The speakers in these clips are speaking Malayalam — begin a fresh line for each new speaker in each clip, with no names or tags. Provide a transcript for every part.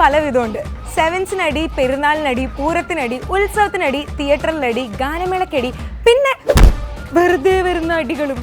പല വിധമുണ്ട് സെവൻസിനടി പെരുന്നാളിനടി പൂരത്തിനടി ഉത്സവത്തിനടി തിയേറ്ററിലടി ഗാനമേളക്കടി പിന്നെ വെറുതെ വരുന്ന അടികളും.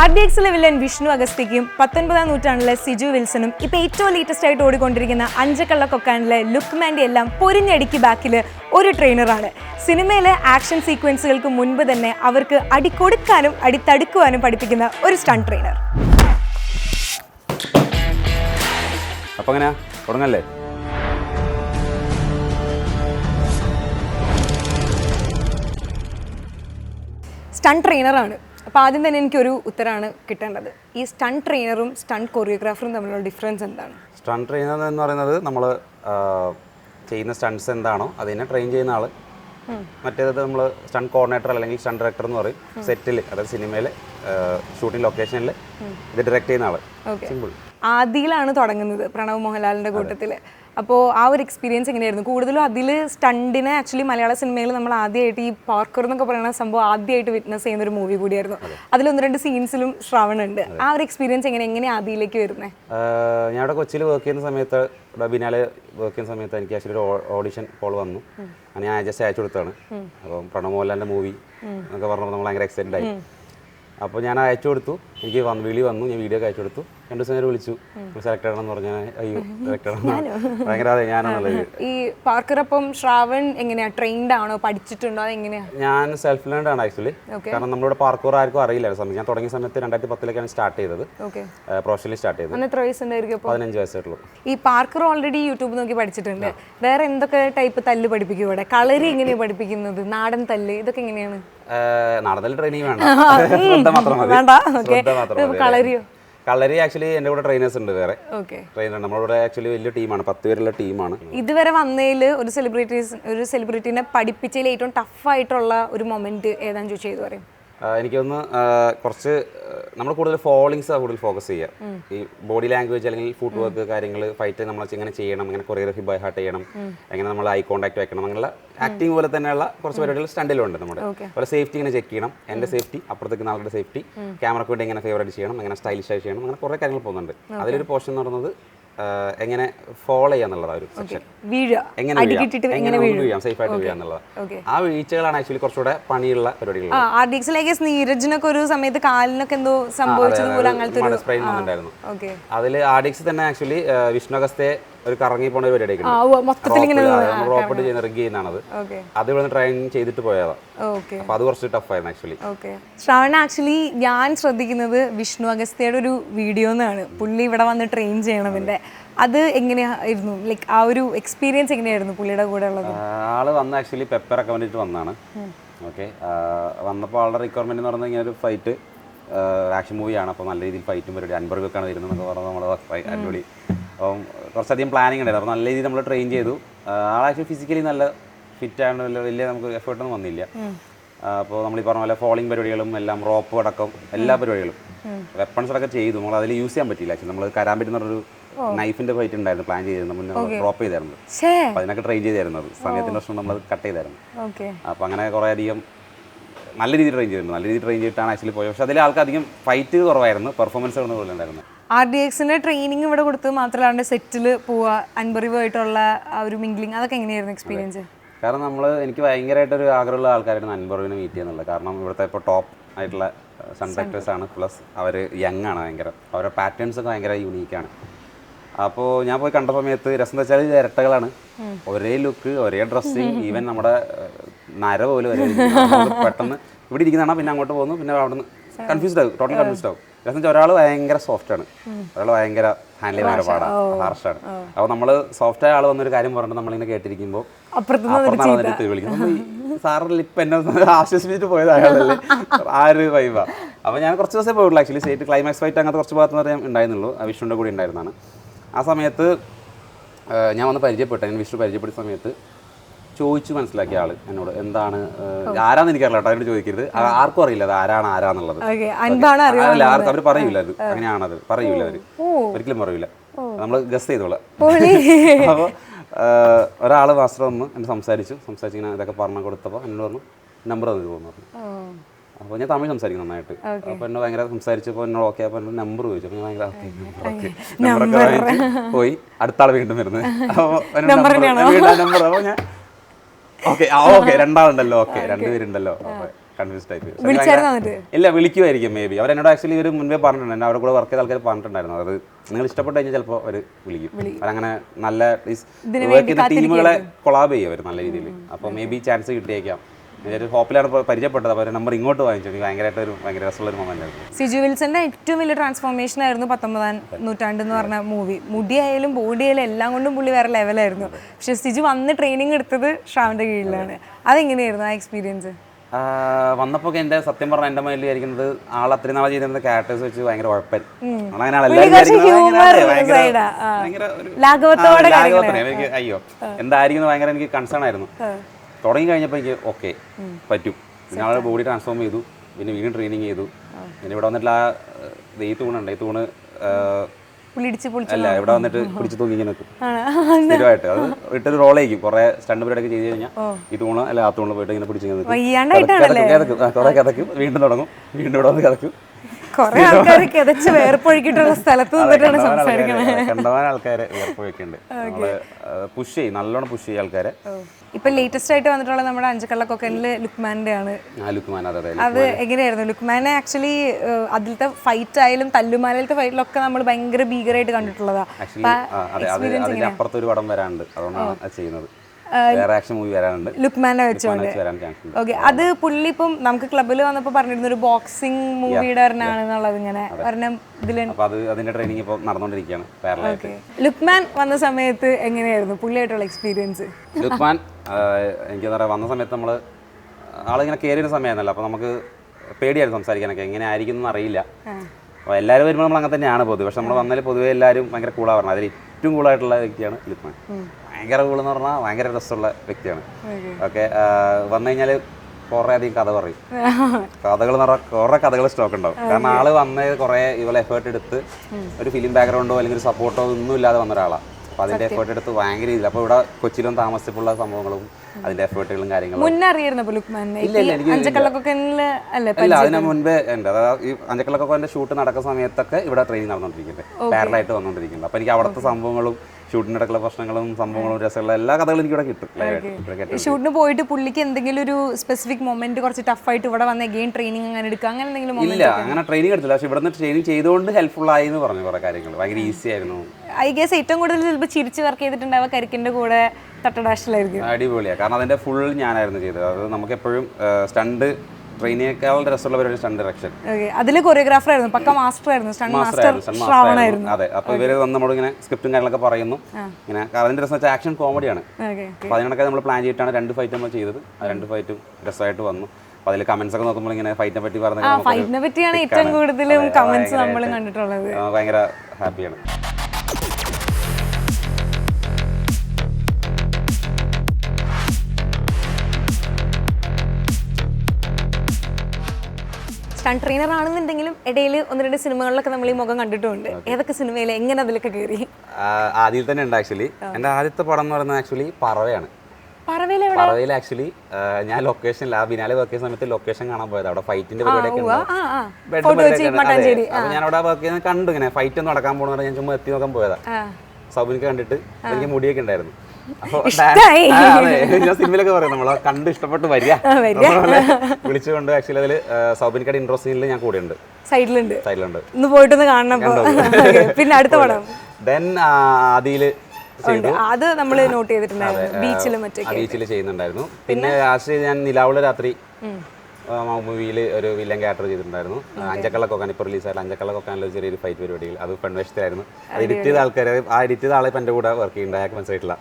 ആർ ഡി എക്സിലെ വില്ലൻ വിഷ്ണു അഗസ്തിക്കും പത്തൊൻപതാം നൂറ്റാണ്ടിലെ സിജു വിൽസണും ഇപ്പൊ ഏറ്റവും ലേറ്റസ്റ്റ് ആയിട്ട് ഓടിക്കൊണ്ടിരിക്കുന്ന അഞ്ചക്കള്ള കൊക്കാനിലെ ലുക്ക്മാന്റെ എല്ലാം പൊരിഞ്ഞടിക്ക് ബാക്കിൽ ഒരു ട്രെയിനറാണ് സിനിമയിലെ ആക്ഷൻ സീക്വൻസുകൾക്ക് മുൻപ് തന്നെ അവർക്ക് അടി കൊടുക്കാനും അടി തടുക്കുവാനും പഠിപ്പിക്കുന്ന ഒരു സ്റ്റൺ ട്രെയിനർ
അപ്പൊ തുടങ്ങല്ലേ?
സ്റ്റൺ ട്രെയിനറാണ് അപ്പോൾ ആദ്യം തന്നെ എനിക്കൊരു ഉത്തരമാണ് കിട്ടേണ്ടത്. ഈ സ്റ്റൺ ട്രെയിനറും സ്റ്റൺ കൊറിയോഗ്രാഫറും തമ്മിലുള്ള ഡിഫറൻസ് എന്താണ്?
സ്റ്റൺ ട്രെയിനർ എന്ന് പറയുന്നത് നമ്മൾ ചെയ്യുന്ന സ്റ്റൺസ് എന്താണോ അതിനെ ട്രെയിൻ ചെയ്യുന്ന ആൾ മറ്റേത് നമ്മൾ സ്റ്റൺ കോർഡിനേറ്റർ അല്ലെങ്കിൽ സ്റ്റൺ ഡയറക്ടർ എന്ന് പറയും. സെറ്റിൽ അതായത് സിനിമയിൽ ഷൂട്ടിംഗ് ലൊക്കേഷനിൽ ഇത് ഡയറക്റ്റ് ചെയ്യുന്ന
ആൾ
സിമ്പിൾ
ആദിയിലാണ് തുടങ്ങുന്നത് പ്രണവ് മോഹൻലാലിന്റെ കൂട്ടത്തിൽ അപ്പോൾ ആ ഒരു എക്സ്പീരിയൻസ് എങ്ങനെയായിരുന്നു? കൂടുതലും അതിൽ സ്റ്റണ്ടിനെ ആക്ച്വലി മലയാള സിനിമയിൽ നമ്മൾ ആദ്യമായിട്ട് ഈ പാർക്കർ എന്നൊക്കെ പറയുന്ന സംഭവം ആദ്യമായിട്ട് വിറ്റ്നസ് ചെയ്യുന്ന ഒരു മൂവി കൂടിയായിരുന്നു. അതിൽ ഒന്ന് രണ്ട് സീൻസിലും ശ്രവൺ ഉണ്ട്. ആ ഒരു എക്സ്പീരിയൻസ് എങ്ങനെ എങ്ങനെ ആദ്യയിലേക്ക് വരുന്നേ?
ഞാൻ അവിടെ കൊച്ചിയിൽ വർക്ക് ചെയ്യുന്ന സമയത്ത് ബിനാലെ വർക്ക് ചെയ്യുന്ന സമയത്ത് എനിക്ക് ആക്ച്വലി ഒരു ഓഡിഷൻ കോൾ വന്നു. അങ്ങനെ ഞാൻ ജസ്റ്റ് അയച്ചു കൊടുത്താണ് അപ്പം പ്രണവ് മോഹൻലാലിന്റെ മൂവി എന്നൊക്കെ പറഞ്ഞപ്പോൾ നമ്മൾ ഭയങ്കര എക്സൈറ്റഡ് ആയി. അപ്പോൾ ഞാൻ അയച്ചു കൊടുത്തു. എനിക്ക് വന്ന് വിളി വന്നു ഞാൻ വീഡിയോ ഒക്കെ അയച്ചു കൊടുത്തു. രണ്ടു ദിവസം നേരം വിളിച്ചു. സെലക്ട് ആണെന്ന് പറഞ്ഞാൽ അയ്യോ സെലക്ട് ആണെന്ന് ഭയങ്കര അതെ ഞാനാണുള്ളത്
ഈ പാർക്കറപ്പം ശ്രാവൺ എങ്ങനെയാ? ട്രെയിൻഡ് ആണോ? പഠിച്ചിട്ടുണ്ടോ? അതെങ്ങനെയാ?
ഞാൻ സെൽഫ് ലേൺഡ് ആണ് ആക്ച്വലി കാരണം നമ്മളിവിടെ പാർക്കൂർ ആർക്കും അറിയില്ല സമയം ഞാൻ തുടങ്ങിയ സമയത്ത് രണ്ടായിരത്തി പത്തിലേക്കാണ് സ്റ്റാർട്ട് ചെയ്തത്. പ്രൊഫഷണലി സ്റ്റാർട്ട് ചെയ്തത്.
എത്ര വയസ്സുണ്ടായിരിക്കും
പതിനഞ്ച് വയസ്സായിട്ടുള്ളൂ
ഈ പാർക്കർ ഓൾറെഡി യൂട്യൂബ് നോക്കി പഠിച്ചിട്ടുണ്ട്. വേറെ എന്തൊക്കെ ടൈപ്പ് തല്ല് പഠിപ്പിക്കും ഇവിടെ? കളരി എങ്ങനെയാണ് പഠിപ്പിക്കുന്നത്? നാടൻ തല്ല് ഇതൊക്കെ എങ്ങനെയാണ്?
നടന്നൽ ട്രെയിനിങ് വേണ്ട. ശ്രദ്ധ മാത്രം മതി. ശ്രദ്ധ മാത്രം മതി
കളരിയോ?
കളരി ആക്ച്വലി എന്റെ കൂടെ ട്രെയിനേഴ്സ് ഉണ്ട് വേറെ. ട്രെയിനർ നമ്മളിവിടെ ആക്ച്വലി വലിയ ടീമാണ്. പത്ത് പേരുള്ള ടീമാണ്.
ഇതുവരെ വന്നതിൽ ഒരു സെലിബ്രിറ്റീസ് ഒരു സെലിബ്രിറ്റീനെ പഠിപ്പിച്ചതിൽ ഏറ്റവും ടഫ് ആയിട്ടുള്ള ഒരു മൊമെന്റ് ഏതാണെന്ന് ചോദിച്ചാൽ ഇത് പറയും?
എനിക്കൊന്ന് കുറച്ച് നമ്മൾ കൂടുതൽ ഫോളിങ്സ് കൂടുതൽ ഫോക്കസ് ചെയ്യുക ഈ ബോഡി ലാംഗ്വേജ് അല്ലെങ്കിൽ ഫുഡ് വർക്ക് കാര്യങ്ങൾ ഫൈറ്റ് നമ്മൾ എങ്ങനെ ചെയ്യണം എങ്ങനെ കൊറിയോഗ്രഫി ബൈ ഹാർട്ട് ചെയ്യണം എങ്ങനെ നമ്മൾ ഐ കോൺടാക്ട് വെക്കണം അങ്ങനെയുള്ള ആക്ടിങ് പോലെ തന്നെയുള്ള കുറച്ച് പരിപാടികൾ സ്റ്റണ്ടിലുണ്ട് നമ്മുടെ. അതുപോലെ സേഫ്റ്റി ഇങ്ങനെ ചെക്ക് ചെയ്യണം എന്റെ സേഫ്റ്റി അപ്പുറത്തേക്ക് ആളുടെ സേഫ്റ്റി ക്യാമറക്ക് വേണ്ടി എങ്ങനെ ഫേവറേറ്റ് ചെയ്യണം എങ്ങനെ സ്റ്റൈലിഷ് ആയി ചെയ്യണം അങ്ങനെ കുറേ കാര്യങ്ങൾ പോകുന്നുണ്ട്. അതിലൊരു പോർഷൻ എന്ന് പറയുന്നത് എങ്ങനെ ഫോളോ ചെയ്യാന്നുള്ളതാണ് ഒരു സെക്ഷൻ എങ്ങനെ എങ്ങനെ വീഴാം സേഫ് ആയിട്ട്
വീഴാന്നുള്ളത്
ആ വീഴ്ചകളാണ് ആക്ച്വലി കുറച്ചുകൂടെ പണിയുള്ള പരിപാടികൾ.
ആ ആർ ഡി എക്സിലേക്ക് നീരജിനൊക്കെ ഒരു സമയത്ത് കാലിനൊക്കെ എന്തോ സംഭവിച്ചതുപോലെ അങ്ങനത്തെ ഒരു
സ്പ്രെയിൻ വന്നിട്ടുണ്ടായിരുന്നു
ഓക്കെ
അതിൽ ആഡിക്സ് തന്നെ ആക്ച്വലി വിഷ്ണു അഗസ്തെ ഒരു കറങ്ങി പോണ ഒരു പരിപാടിയൊക്കെ റോപ്പിട്ട് ചെയ്യുന്ന റിഗ് ചെയ്യുന്നതാണത് അത്. ഇവിടെ ട്രെയിൻ ചെയ്തിട്ട് പോയതാണ് അപ്പൊ അത് കുറച്ച് ടഫ് ആയിരുന്നു
ആക്ച്വലി ശ്രാവണ ആക്ച്വലി ഞാൻ ശ്രദ്ധിക്കുന്നത് വിഷ്ണു അഗസ്ത്യയുടെ ഒരു വീഡിയോ എന്നാണ് പുള്ളി ഇവിടെ വന്ന് ട്രെയിൻ ചെയ്യണതിന്റെ അത് എങ്ങനെയായിരുന്നു? ലൈക്ക് ആ ഒരു എക്സ്പീരിയൻസ് എങ്ങനെയായിരുന്നു പുള്ളിയുടെ കൂടെ ഉള്ളത്?
ആൾ വന്ന് ആക്ച്വലി പെപ്പർ റെക്കമെൻഡ് ചെയ്തിട്ട് വന്നാണ് ഓക്കെ. വന്നപ്പോൾ ആളുടെ റിക്വയർമെന്റ് എന്ന് പറഞ്ഞാൽ ഇങ്ങനെ ഒരു ഫൈറ്റ് ആക്ഷൻ മൂവിയാണ് അപ്പോൾ നല്ല രീതിയിൽ ഫൈറ്റും പരിപാടി അൻപർഗൊക്കെയാണ് വരുന്നത് എന്നൊക്കെ പറഞ്ഞാൽ നമ്മൾ അടിപൊളി. അപ്പം കുറച്ചധികം പ്ലാനിങ് ഉണ്ടായിരുന്നു. അപ്പോൾ നല്ല രീതിയിൽ നമ്മൾ ട്രെയിൻ ചെയ്തു. ആൾ ആക്ച്വലി ഫിസിക്കലി നല്ല ഫിറ്റ് ആയതുകൊണ്ട് വലിയ നമുക്ക് എഫേർട്ടൊന്നും വന്നില്ല. അപ്പോൾ നമ്മൾ ഈ പറഞ്ഞ പോലെ ഫോളിംഗ് പരിപാടികളും എല്ലാം റോപ്പ് അടക്കം എല്ലാ പരിപാടികളും വെപ്പൺസ് അടക്കം ചെയ്തു. നമ്മൾ അതിൽ യൂസ് ചെയ്യാൻ പറ്റില്ല ആക്ച്വലി നമ്മൾ കരാൻ പറ്റുന്ന ഒരു നൈഫിന്റെ ഫൈറ്റ് ഉണ്ടായിരുന്നു പ്ലാൻ ചെയ്തിരുന്നു മുന്നേ ഡ്രോപ്പ് ചെയ്തായിരുന്നു. അപ്പോൾ അതിനൊക്കെ ട്രെയിൻ ചെയ്തായിരുന്നു. അത് സമയത്തിന്റെ പ്രശ്നം നമ്മൾ കട്ട് ചെയ്തായിരുന്നു.
അപ്പൊ
അപ്പോൾ അങ്ങനെ കുറേ അധികം നല്ല രീതിയിൽ ട്രെയിൻ ചെയ്തിരുന്നു നല്ല രീതിയിൽ ട്രെയിൻ ചെയ്തിട്ടാണ് ആക്ച്വലി പോയത്. പക്ഷേ അതിൽ ആൾക്കധികം ഫൈറ്റ് കുറവായിരുന്നു. പെർഫോമൻസ് കൂടുതൽ ഉണ്ടായിരുന്നു
ആർ ഡി എക്സിന്റെ ട്രെയിനിങ് ഇവിടെ കൊടുത്ത് മാത്രമല്ലാണ്ട് സെറ്റിൽ പോവുക അൻപറിവായിട്ടുള്ള ആ ഒരു മിംഗ്ലിങ് അതൊക്കെ എങ്ങനെയായിരുന്നു എക്സ്പീരിയൻസ്
കാരണം നമ്മൾ എനിക്ക് ഭയങ്കരമായിട്ടൊരു ആഗ്രഹമുള്ള ആൾക്കാരായിരുന്നു അൻപറിവിനെ മീറ്റ് ചെയ്യുന്നുള്ളത് കാരണം ഇവിടുത്തെ ഇപ്പോൾ ടോപ്പ് ആയിട്ടുള്ള സൺ സെക്ടേഴ്സ് ആണ്. പ്ലസ് അവർ യങ് ആണ് ഭയങ്കര. അവരുടെ പാറ്റേൺസ് ഒക്കെ ഭയങ്കര യൂണീക്കാണ് അപ്പോൾ ഞാൻ പോയി കണ്ട സമയത്ത് രസം എന്ന് വെച്ചാൽ ഇത് ഇരട്ടകളാണ്. ഒരേ ലുക്ക് ഒരേ ഡ്രസ്സിങ് ഈവൻ നമ്മുടെ നര പോലും ഒരേ പെട്ടെന്ന് ഇവിടെ ഇരിക്കുന്നതാണ് പിന്നെ അങ്ങോട്ട് പോകുന്നു പിന്നെ അവിടെ നിന്ന് കൺഫ്യൂസ്ഡ് ആകും. ടോട്ടൽ കൺഫ്യൂസ്ഡ് ആവും വെച്ചാൽ ഒരാൾ ഭയങ്കര സോഫ്റ്റ് ആണ്. ഒരാൾ ഭയങ്കര ഹാൻഡിൽ ചെയ്യാൻ പാടാണ് ഹാർഷാണ് അപ്പോൾ നമ്മൾ സോഫ്റ്റ് ആയ ആൾ വന്നൊരു കാര്യം പറഞ്ഞിട്ട് നമ്മളിങ്ങനെ കേട്ടിരിക്കുമ്പോൾ
അപ്പുറത്തുനിന്ന്
സാറിൽ ഇപ്പം എന്നെ ആശ്വസിപ്പിച്ചിട്ട് പോയത് അയാളല്ലേ ആ ഒരു വൈബാ അപ്പോൾ ഞാൻ കുറച്ച് ദിവസമേ പോയുള്ളൂ ആക്ച്വലി സേറ്റ് ക്ലൈമാക്സ് ഫൈറ്റ് അങ്ങനത്തെ കുറച്ച് ഭാഗത്ത് നിന്ന് ഉണ്ടായിരുന്നുള്ളൂ. ആ വിഷ്ണുവിന്റെ കൂടി ഉണ്ടായിരുന്നതാണ്. ആ സമയത്ത് ഞാൻ വന്ന് പരിചയപ്പെട്ടു. ഞാൻ വിഷ്ണു പരിചയപ്പെട്ട സമയത്ത് ചോദിച്ചു മനസ്സിലാക്കിയ ആൾ എന്നോട്. എന്താണ് ആരാന്ന് എനിക്കറിയില്ല കേട്ടോ അതിനോട് ചോദിക്കരുത്. ആർക്കും അറിയില്ല അത് ആരാണ് ആരാന്നുള്ളത്. ആർക്കും അവർ പറയൂല അത്. അങ്ങനെയാണത്. പറയൂല അവർ. ഒരിക്കലും പറയൂല. നമ്മൾ ഗസ് ചെയ്തോളാം.
അപ്പൊ
അപ്പോൾ ഒരാൾ മാസ്റ്റർ വന്ന് എന്നെ സംസാരിച്ചു. സംസാരിച്ച് ഇങ്ങനെ ഇതൊക്കെ പറഞ്ഞു കൊടുത്തപ്പോൾ എന്നോട് പറഞ്ഞു നമ്പർ തന്നു പോകുന്നു പറഞ്ഞു. അപ്പോൾ ഞാൻ തമിഴ് സംസാരിക്കും നന്നായിട്ട്. അപ്പോൾ എന്നോട് ഭയങ്കര സംസാരിച്ചപ്പോൾ എന്നോട് ഓക്കെ അപ്പോൾ എന്നോട് നമ്പർ ചോദിച്ചു. അപ്പോൾ ഞാൻ ഭയങ്കര ഓക്കെ നമ്പറൊക്കെ വാങ്ങിച്ച് പോയി. അടുത്ത ആൾ വീണ്ടും വരുന്നത് അപ്പോൾ നമ്പർ നമ്പർ അപ്പോൾ ഞാൻ ഓക്കെ ഓക്കെ രണ്ടാളുണ്ടല്ലോ ഓക്കെ രണ്ടുപേരുണ്ടല്ലോ. കൺഫ്യൂസ്ഡ് ആയി? ഇല്ല വിളിക്കുമായിരിക്കും മേ ബി അവരെന്നോട് ആക്ച്വലി ഒരു മുൻപേ പറഞ്ഞിട്ടുണ്ട് എന്നെ അവരുടെ കൂടെ വർക്ക് ചെയ്ത ആൾക്കാർ പറഞ്ഞിട്ടുണ്ടായിരുന്നു. അത് നിങ്ങൾ ഇഷ്ടപ്പെട്ട് കഴിഞ്ഞാൽ ചിലപ്പോൾ അവർ വിളിക്കും. അവരങ്ങനെ നല്ല വർക്ക് ചെയ്യുന്ന ടീമുകളെ കൊളാബ് ചെയ്യും അവർ നല്ല രീതിയിൽ അപ്പോൾ മേ ബി ചാൻസ് കിട്ടിയേക്കാം. ഒരു ഹോപ്പിലാണ് പരിചയപ്പെട്ടത്. അപ്പോൾ നമ്പർ ഇങ്ങോട്ട് വാങ്ങിച്ചു. ഭയങ്കരമായിട്ടൊരു ഭയങ്കരമായിട്ട് ഒരു ഭയങ്കര രസമുള്ള ഒരു മൊമെന്റ് ആയിരുന്നു.
സിജു വിൽസന്റെ ഏറ്റവും വലിയ ട്രാൻസ്ഫോർമേഷൻ ആയിരുന്നു പത്തൊമ്പതാം നൂറ്റാണ്ട് എന്ന് പറഞ്ഞ മൂവി മുടിയായാലും ബോഡി ആയാലും എല്ലാം കൊണ്ടും പുള്ളി വേറെ ലെവലായിരുന്നു പക്ഷെ സിജു വന്ന് ട്രെയിനിങ് എടുത്തത് ഷാമിന്റെ കീഴിലാണ്. അതെങ്ങനെയായിരുന്നു ആ എക്സ്പീരിയൻസ്
വന്നപ്പോൾ എന്റെ സത്യം പറഞ്ഞാൽ എന്റെ മൈൻഡിൽ വിചാരിക്കുന്നത് ആൾ അത്രയും നാളെ ചെയ്തിരുന്ന ക്യാരക്ടേഴ്സ് വെച്ച് ഭയങ്കര ഉഴപ്പൻ എനിക്ക് അയ്യോ എന്തായിരിക്കും ഭയങ്കര എനിക്ക് കൺസേൺ ആയിരുന്നു. തുടങ്ങി കഴിഞ്ഞപ്പോൾ എനിക്ക് ഓക്കെ പറ്റും. പിന്നെ ആളുടെ ബോഡി ട്രാൻസ്ഫോം ചെയ്തു. പിന്നെ വീണ്ടും ട്രെയിനിങ് ചെയ്തു. പിന്നെ ഇവിടെ വന്നിട്ട് ആ ഈ തൂണുണ്ട് ഈ തൂണ് അല്ല ഇവിടെ വന്നിട്ട് പിടിച്ച് തൂങ്ങി ഇങ്ങനെ നിൽക്കും സ്ഥിരമായിട്ട്. അത് ഇട്ടൊരു റോളായിരിക്കും കുറെ സ്റ്റണ്ട് പരിപാടിയൊക്കെ ചെയ്ത് കഴിഞ്ഞാൽ ഈ തൂണ് അല്ല ആ തൂണ് പോയിട്ട് ഇങ്ങനെ പിടിച്ച് ഇങ്ങനെ നിൽക്കും. കുറെ കിതക്കും. വീണ്ടും തുടങ്ങും. വീണ്ടും ഇവിടെ വന്ന് കിതക്കും.
കുറെ ആൾക്കാർ കിതച്ച് വേർപ്പൊഴുക്കിയിട്ടുള്ള സ്ഥലത്ത് നിന്നിട്ടാണ് സംസാരിക്കുന്നത്
കണ്ടവാൻ ആൾക്കാരെ പുഷ് ചെയ്യും. നല്ലോണം പുഷ് ചെയ്യും ആൾക്കാരെ.
ഇപ്പൊ ലേറ്റസ്റ്റ് ആയിട്ട് വന്നിട്ടുള്ള നമ്മുടെ അഞ്ചക്കള്ളക്കൊക്കനിൽ ലുക്മാന്റെ ആണ്.
അതെ
എങ്ങനെയായിരുന്നു? ലുക്മാനെ ആക്ച്വലി അതിലത്തെ ഫൈറ്റ് ആയാലും തല്ലുമാലയിലത്തെ ഫൈറ്റിലൊക്കെ നമ്മൾ ഭയങ്കര ഭീകരമായിട്ട് കണ്ടിട്ടുള്ളതാ.
ആക്ച്വലി അതെ അത് അതിന്റെ അപ്പുറത്ത് ഒരു പടം വരാനുണ്ട്. അതുകൊണ്ടാണ് അത് ചെയ്യുന്നത്.
ലുക്മാനെ വെച്ചോണ്ട് ഓക്കെ അത് പുള്ളി ഇപ്പം നമുക്ക് ക്ലബിൽ വന്നപ്പോൾ പറഞ്ഞിരുന്നു ഒരു ബോക്സിംഗ് മൂവിയുടെ ഒരെണ്ണാണെന്നുള്ളത് ഇങ്ങനെ ഒരെണ്ണം ഇതിൽ
അതിന്റെ ട്രെയിനിങ് ഇപ്പോൾ നടന്നുകൊണ്ടിരിക്കുകയാണ്
ലുക്മാൻ വന്ന സമയത്ത് എങ്ങനെയായിരുന്നു പുള്ളിയായിട്ടുള്ള എക്സ്പീരിയൻസ്
ലുക്മാൻ എനിക്ക് എന്താ പറയുക വന്ന സമയത്ത് നമ്മൾ ആളിങ്ങനെ കയറിയ സമയമായിരുന്നല്ലോ അപ്പോൾ നമുക്ക് പേടിയായിരുന്നു സംസാരിക്കാനൊക്കെ എങ്ങനെ ആയിരിക്കും എന്ന് അറിയില്ല അപ്പോൾ എല്ലാവരും വരുമ്പോൾ നമ്മൾ അങ്ങനെ തന്നെയാണ് പൊതുവെ പക്ഷെ നമ്മൾ വന്നാൽ പൊതുവെ എല്ലാവരും ഭയങ്കര കൂളാണ് പറഞ്ഞത് അതിൽ ഏറ്റവും കൂളായിട്ടുള്ള വ്യക്തിയാണ് ലിപ്മാൻ ഭയങ്കര കൂൾ എന്ന് പറഞ്ഞാൽ ഭയങ്കര രസമുള്ള വ്യക്തിയാണ്. ഓക്കെ വന്നു കഴിഞ്ഞാൽ കുറേ അധികം കഥ പറയും. കഥകൾ എന്ന് പറഞ്ഞാൽ കുറേ കഥകൾ സ്റ്റോക്ക് ഉണ്ടാവും. കാരണം ആൾ വന്നത് കുറേ ഇവളെ എഫേർട്ട് എടുത്ത് ഒരു ഫിലിം ബാക്ക്ഗ്രൗണ്ടോ അല്ലെങ്കിൽ ഒരു സപ്പോർട്ടോ ഒന്നും ഇല്ലാതെ വന്ന ഒരാളാണ് അപ്പോൾ അതിന്റെ എഫേർട്ട് എടുത്ത് ഭയങ്കര രീതിയിൽ. അപ്പോൾ ഇവിടെ കൊച്ചിയിലും താമസിച്ചിട്ടുള്ള സംഭവങ്ങളും അതിന്റെ എഫേർട്ടുകളും കാര്യങ്ങളും.
അപ്പൊ
ഇല്ല, അതിന് മുൻപേ ഉണ്ട്. അതായത് ഈ അഞ്ചക്കളൊക്കെ ഷൂട്ട് നടക്കുന്ന സമയത്തൊക്കെ ഇവിടെ ട്രെയിനിങ് നടന്നുകൊണ്ടിരിക്കുന്നത് പാരലായിട്ട് വന്നുകൊണ്ടിരിക്കുന്നത് അപ്പോൾ എനിക്ക് അവിടുത്തെ സംഭവങ്ങളും ഷൂട്ടിനിടക്കുള്ള പ്രശ്നങ്ങളും സംഭവങ്ങളും രസമുള്ള എല്ലാ കഥകളും എനിക്ക് ഇവിടെ കിട്ടും. ആയിട്ട്. ഇവിടെ
ഷൂട്ടിന് പോയിട്ട് പുള്ളിക്ക് എന്തെങ്കിലും ഒരു സ്പെസിഫിക് മൊമെന്റ് കുറച്ച് ടഫായിട്ട് ഇവിടെ വന്ന് അഗെയിൻ ട്രെയിനിങ് അങ്ങനെ എടുക്കുക അങ്ങനെ എന്തെങ്കിലും
ഇല്ല അങ്ങനെ ട്രെയിനിങ് എടുത്തില്ല. പക്ഷെ നിന്ന് ട്രെയിനിങ് ചെയ്തുകൊണ്ട് ഹെൽപ്ഫുൾ ആയി എന്ന് പറഞ്ഞു കുറേ കാര്യങ്ങൾ ഭയങ്കര ഈസി ആയിരുന്നു.
ഐ ഗസ് ഏറ്റവും കൂടുതൽ ചിലപ്പോൾ ചിരിച്ച് വർക്ക് ചെയ്തിട്ടുണ്ടാവുക കരിക്കിന്റെ കൂടെ തട്ടഡാഷിലായിരിക്കും
അടിപൊളിയാണ് കാരണം അതിന്റെ ഫുൾ ഞാനായിരുന്നു ചെയ്തത്. അത് നമുക്ക് എപ്പോഴും സ്റ്റണ്ട് ട്രെയിനിനേക്കാൾ രസമുള്ള പരിപാടി സ്റ്റണ്ട് ഡയറക്ഷൻ
അതിൽ കൊറിയോഗ്രാഫർ ആയിരുന്നു പക്ക മാസ്റ്റർ ആയിരുന്നു സ്റ്റൺ മാസ്റ്റർ
സ്റ്റണ്ട് അതെ അപ്പോൾ ഇവർ വന്ന് നമ്മളോട് ഇങ്ങനെ സ്ക്രിപ്റ്റും കാര്യങ്ങളൊക്കെ പറയുന്നു. ഇങ്ങനെ അതിന്റെ രസം വെച്ചാൽ ആക്ഷൻ കോമഡിയാണ് അപ്പോൾ അതിനൊക്കെ നമ്മൾ പ്ലാൻ ചെയ്തിട്ടാണ് രണ്ട് ഫൈറ്റ് നമ്മൾ ചെയ്തത്. ആ രണ്ട് ഫൈറ്റും രസമായിട്ട് വന്നു. അപ്പോൾ അതിൽ കമന്റ്സ് ഒക്കെ നോക്കുമ്പോൾ ഇങ്ങനെ ഫൈറ്റിനെ പറ്റി പറഞ്ഞ
ഫൈറ്റിനെ പറ്റിയാണ് ഏറ്റവും കൂടുതലും കമന്റ്സ് നമ്മൾ കണ്ടിട്ടുള്ളത്.
ഭയങ്കര ഹാപ്പിയാണ്
സ്റ്റൺ ട്രെയിനർ ആണെന്നുണ്ടെങ്കിലും ഇടയിൽ ഒന്ന് രണ്ട് സിനിമകളിലൊക്കെ നമ്മൾ ഈ മുഖം കണ്ടിട്ടുണ്ട്. ഏതൊക്കെ സിനിമയിൽ എങ്ങനെ അതിലൊക്കെ കയറി
ആദ്യം തന്നെ ഉണ്ട് ആക്ച്വലി. എന്റെ ആദ്യത്തെ പടം എന്ന് പറയുന്നത് ആക്ച്വലി പറവയാണ്. പറവയിൽ ആക്ച്വലി ഞാൻ ലൊക്കേഷൻ ആ ബിനാലെ വർക്ക് ചെയ്യുന്ന സമയത്ത് ലൊക്കേഷൻ കാണാൻ പോയത്. അവിടെ ഫൈറ്റിന്റെ പരിപാടിയൊക്കെ ഞാൻ അവിടെ വർക്ക് ചെയ്യുന്നത് കണ്ടു ഇങ്ങനെ. ഫൈറ്റ് ഒന്നും നടക്കാൻ പോകണമെന്ന് ഞാൻ ചുമ്മാ എത്തി നോക്കാൻ പോയതാ. സൗബിനൊക്കെ കണ്ടിട്ട് എനിക്ക് മുടിയൊക്കെ ഉണ്ടായിരുന്നു. സിനിമയിലൊക്കെ പറയും. നമ്മളെ കണ്ട് ഇഷ്ടപ്പെട്ട് വരിക. വിളിച്ചുകൊണ്ട് ആക്ച്വലി അതിൽ സൗബിൻകട ഇൻട്രോ സീനിൽ ഞാൻ കൂടെ ഉണ്ട്
സൈഡിലുണ്ട്.
സൈഡിലുണ്ട്.
ഒന്ന് പോയിട്ടൊന്ന് കാണണം പിന്നെ അടുത്ത പടം.
ദെൻ
ആദിയിൽ. അത് നമ്മൾ നോട്ട് ചെയ്തിട്ടുണ്ടായിരുന്നു. ബീച്ചിൽ മറ്റേ
ബീച്ചിൽ ചെയ്യുന്നുണ്ടായിരുന്നു. പിന്നെ? ലാസ്റ്റ് ഞാൻ നിലാവുള്ള രാത്രി മൂവിയിൽ ഒരു വില്ലൻ ക്യാരക്ടർ ചെയ്തിട്ടുണ്ടായിരുന്നു. അഞ്ചക്കള്ള കൊക്കാൻ ഇപ്പോൾ റിലീസായിട്ട് അഞ്ചക്കള്ള കൊക്കാനുള്ള ഒരു ചെറിയൊരു ഫൈറ്റ് പരിപാടിയിൽ അത് പെൺവേഷത്തിലായിരുന്നു അത് എഡിറ്റ് ചെയ്ത ആൾക്കാർ ആ എഡിറ്റ് ചെയ്ത ആളെ ഇപ്പം എന്റെ കൂടെ വർക്ക് ചെയ്യുന്നുണ്ട്. അയാൾക്ക് മനസ്സിലായിട്ടില്ല.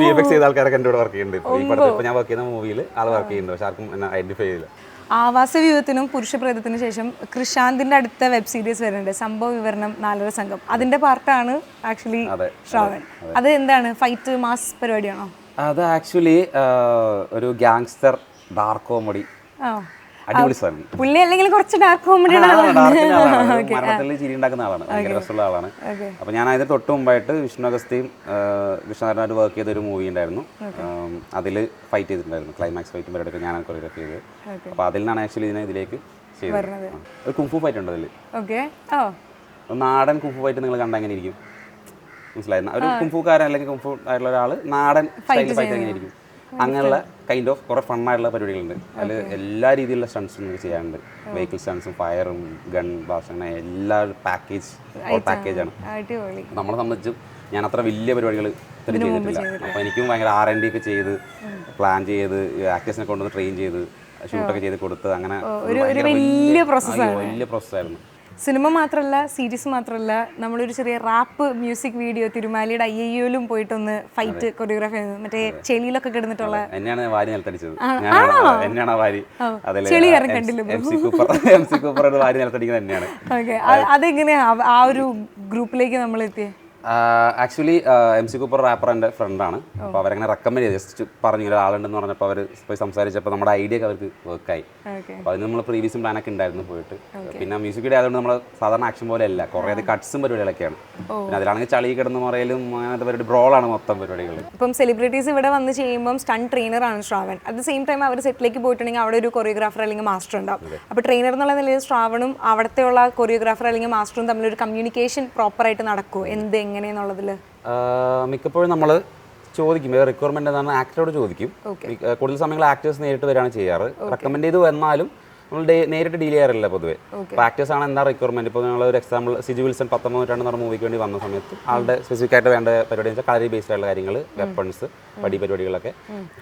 വി എഫ് എക്സ് ചെയ്ത ആൾക്കാരൊക്കെ എന്റെ കൂടെ വർക്ക് ചെയ്യുന്നുണ്ട്. ഈ പടത്തിൽ ഇപ്പോൾ ഞാൻ വർക്ക് ചെയ്യുന്ന മൂവിയിൽ ആൾ വർക്ക് ചെയ്യുന്നുണ്ട്. പക്ഷെ ആർക്കും എന്നെ ഐഡന്റിഫൈ ചെയ്തില്ല.
ആവാസ വ്യൂഹത്തിനും പുരുഷപ്രേതത്തിനും ശേഷം കൃഷാന്തിന്റെ അടുത്ത വെബ് സീരീസ് വരുന്നുണ്ട്. സംഭവ വിവരണം നാലര സംഘം. അതിന്റെ പാർട്ടാണ് ആക്ച്വലി ശ്രാവൺ. അത് എന്താണ്? ഫൈറ്റ് മാസ് പരിപാടിയാണോ?
അത് ആക്ച്വലി ഒരു ഗാങ്സ്റ്റർ ഡാർക്ക് കോമഡി അടിപൊളി സാധനം.
പുള്ളി അല്ലെങ്കിൽ കുറച്ച് ഡാർക്ക് കോമഡി
മരണത്തിൽ ചിരി ഉണ്ടാക്കുന്ന ആളാണ്. ഭയങ്കര രസമുള്ള ആളാണ്. അപ്പൊ ഞാൻ അതിന് തൊട്ട് മുമ്പായിട്ട് വിഷ്ണു അഗസ്തിയും വിഷ്ണുനാഥനായിട്ട് വർക്ക് ചെയ്ത ഒരു മൂവി ഉണ്ടായിരുന്നു അതിൽ ഫൈറ്റ് ചെയ്തിട്ടുണ്ടായിരുന്നു. ക്ലൈമാക്സ് ഫൈറ്റും പരിപാടിയൊക്കെ ഞാൻ കൊറിയോഗ്രാഫ് ചെയ്തത്. അപ്പൊ അതിൽ നിന്നാണ് ആക്ച്വലി ഇതിനെ ഇതിലേക്ക് ചെയ്തത്. ഒരു കുംഫു ഫൈറ്റ് ഉണ്ട് അതിൽ നാടൻ കുംഫു ഫൈറ്റ് നിങ്ങൾ കണ്ടാൽ എങ്ങനെ ഇരിക്കും? മനസ്സിലായി? ഒരു കുംഫുക്കാരൻ അല്ലെങ്കിൽ കുംഫു ആയിട്ടുള്ള ഒരാൾ നാടൻ സ്റ്റൈൽ ഫൈറ്റ് എങ്ങനെ ഇരിക്കും? അങ്ങനെയുള്ള കൈൻഡ് ഓഫ് കുറെ ഫണ്ണായിട്ടുള്ള പരിപാടികളുണ്ട്. അതിൽ എല്ലാ രീതിയിലുള്ള സ്റ്റൺസും നമുക്ക് ചെയ്യാനുണ്ട് വെഹിക്കിൾ സ്റ്റൺസും ഫയറും ഗൺ ബാസ് അങ്ങനെ എല്ലാ പാക്കേജ് പാക്കേജ് പാക്കേജാണ് നമ്മളെ സംബന്ധിച്ചും ഞാൻ അത്ര വലിയ പരിപാടികൾ ഇത്ര ചെയ്തിട്ടില്ല. അപ്പോൾ എനിക്കും ഭയങ്കര ആർ എൻ ഡി ഒക്കെ ചെയ്ത് പ്ലാൻ ചെയ്ത് ആക്ടേഴ്സിനെ കൊണ്ടുവന്ന് ട്രെയിൻ ചെയ്ത് ഷൂട്ടൊക്കെ ചെയ്ത് കൊടുത്ത് അങ്ങനെ അയ്യോ, വലിയ പ്രോസസ്സായിരുന്നു
സിനിമ മാത്രമല്ല സീരീസ് മാത്രമല്ല നമ്മളൊരു ചെറിയ റാപ്പ് മ്യൂസിക് വീഡിയോ തിരുമാലിയുടെ ഐ ഐയിലും പോയിട്ടൊന്ന് ഫൈറ്റ് കൊറിയോഗ്രാഫി മറ്റേ ചെളിയിലൊക്കെ കിടന്നിട്ടുള്ള
എന്നെയാണ് വാരി നിലത്തടിച്ചത്. ഞാനാണ് എന്നെയാണ് ആ വാരി അതിൽ
ചെളി കാരണം കണ്ടില്ല?
M Cooper M C Cooper വാരി നിലത്തടിക്കുന്നത് തന്നെയാണ്
അതെങ്ങനെയാ? ആ ഒരു ഗ്രൂപ്പിലേക്ക് നമ്മൾ എത്തിയേ
actually M C Cooper rapper എന്റെ ഫ്രണ്ടാണ് അപ്പോൾ അവരങ്ങനെ റെക്കമെൻഡ് ചെയ്ത്. ജസ്റ്റ് പറഞ്ഞു ഇങ്ങനെ ആളുണ്ടെന്ന് പറഞ്ഞപ്പോൾ അവർ പോയി സംസാരിച്ചപ്പോൾ നമ്മുടെ ഐഡിയ ഒക്കെ അവർക്ക് വർക്കായി അപ്പോൾ അതിന് നമ്മൾ പ്രീവിയസും പ്ലാനൊക്കെ ഉണ്ടായിരുന്നു പോയിട്ട്. പിന്നെ മ്യൂസിക് വീഡിയോ ആയതുകൊണ്ട് നമ്മൾ സാധാരണ ആക്ഷൻ പോലെ അല്ല. കുറേ കട്ട്സും പരിപാടികളൊക്കെയാണ്. പിന്നെ അതിലാണെങ്കിൽ ചളി കിടന്ന് മറയലും അങ്ങനത്തെ പരിപാടി ബ്രോളാണ് മൊത്തം പരിപാടികൾ
ഇപ്പം സെലിബ്രിറ്റീസ് ഇവിടെ വന്ന് ചെയ്യുമ്പം stunt ട്രെയിനറാണ് Shravan. At the same time അവർ സെറ്റിലേക്ക് പോയിട്ടുണ്ടെങ്കിൽ അവിടെ ഒരു കൊറിയോഗ്രാഫർ അല്ലെങ്കിൽ മാസ്റ്റർ ഉണ്ടാവും. അപ്പോൾ ട്രെയിനർ എന്നുള്ള നിലയിൽ ശ്രാവണും അവിടുത്തെ ഉള്ള കൊറിയോഗ്രാഫർ അല്ലെങ്കിൽ മാസ്റ്ററും തമ്മിലൊരു കമ്മ്യൂണിക്കേഷൻ പ്രോപ്പറായിട്ട് നടക്കുമോ എന്ത് എങ്ങനെയെന്നുള്ളതിൽ
മിക്കപ്പോഴും നമ്മൾ ചോദിക്കും. റിക്വയർമെന്റ് എന്താണ് ആക്ടറോട് ചോദിക്കും. കൂടുതൽ സമയങ്ങൾ ആക്ടേഴ്സ് നേരിട്ട് വരികയാണ് ചെയ്യാറ്. റെക്കമെൻഡ് ചെയ്ത് വന്നാലും നമ്മൾ നേരിട്ട് ഡീൽ ചെയ്യാറില്ല പൊതുവേ. അപ്പോൾ ആക്ടേഴ്സ് ആണ് എന്താ റിക്വയർമെന്റ് ഇപ്പോൾ നിങ്ങൾ ഒരു എക്സാമ്പിൾ സിജു വിൽസൺ പത്തൊമ്പത് നൂറ്റാണ്ട് മൂവിക്ക് വേണ്ടി വന്ന സമയത്ത് ആളുടെ സ്പെസിഫിക് ആയിട്ട് വേണ്ട പരിപാടി വെച്ചാൽ കളരി ബേസ്ഡ് ആയിട്ടുള്ള കാര്യങ്ങൾ വെപ്പൺസ് പടി പരിപാടികളൊക്കെ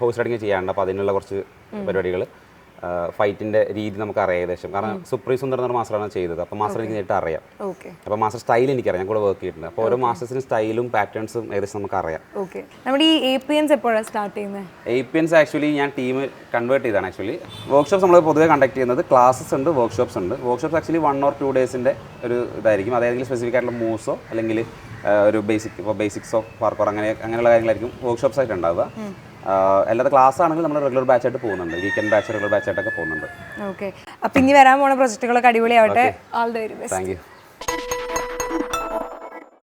ഹോസ് റൈഡിങ് ചെയ്യാറുണ്ട്. അപ്പോൾ അതിനുള്ള കുറച്ച് പരിപാടികൾ ഫൈറ്റിന്റെ രീതി നമുക്ക് അറിയാം ഏകദേശം. കാരണം സുപ്രീ സുന്ദർ എന്ന മാസ്റ്ററാണ് ചെയ്തത്. അപ്പോൾ മാസ്റ്റർ എനിക്ക് നേരിട്ട് അറിയാം.
അപ്പൊ
അപ്പോൾ മാസ്റ്റർ സ്റ്റൈൽ എനിക്കറിയാം. ഞാൻ കൂടെ വർക്ക് ചെയ്തിട്ടുണ്ട്. അപ്പോൾ ഓരോ മാസ്റ്റേഴ്സിന് സ്റ്റൈലും പാറ്റേൺസും ഏകദേശം നമുക്ക് അറിയാം
ഓക്കെ. നമ്മുടെ ഈ എ പി എൻസ് എപ്പോഴാണ് സ്റ്റാർട്ട് ചെയ്യുന്നത്
എ പി എൻസ് ആക്ച്വലി ഞാൻ ടീം കൺവേർട്ട് ചെയ്താണ് ആക്ച്വലി വർക്ക്ഷോപ്സ് നമ്മൾ പൊതുവെ കണ്ടക്ട് ചെയ്യുന്നത് ക്ലാസ്സസ് ഉണ്ട് വർക്ക്ഷോപ്സ് ഉണ്ട്. Workshops actually one or two ഡേയ്സിന്റെ ഒരു ഇതായിരിക്കും. അതായത് സ്പെസിഫിക് ആയിട്ടുള്ള മൂവ്സോ അല്ലെങ്കിൽ ഒരു ബേസിക് ഇപ്പോൾ ബേസിക്സോ പാർക്കോർ അങ്ങനെ അങ്ങനെയുള്ള കാര്യങ്ങളായിരിക്കും വർക്ക്ഷോപ്സ് ആയിട്ട് ഉണ്ടാവുക. അല്ലാതെ ക്ലാസ് ആണെങ്കിൽ നമ്മൾ റെഗുലർ ബാച്ച് ആയിട്ട് പോകുന്നുണ്ട്. വീക്കെൻഡ് ബാച്ച് റെഗുലർ ബാച്ച് ആയിട്ടൊക്കെ പോകുന്നുണ്ട്.
ഓക്കെ അപ്പം ഇനി വരാൻ പോണ പ്രൊജക്റ്റുകളൊക്കെ അടിപൊളിയാവട്ടെ.
Thank you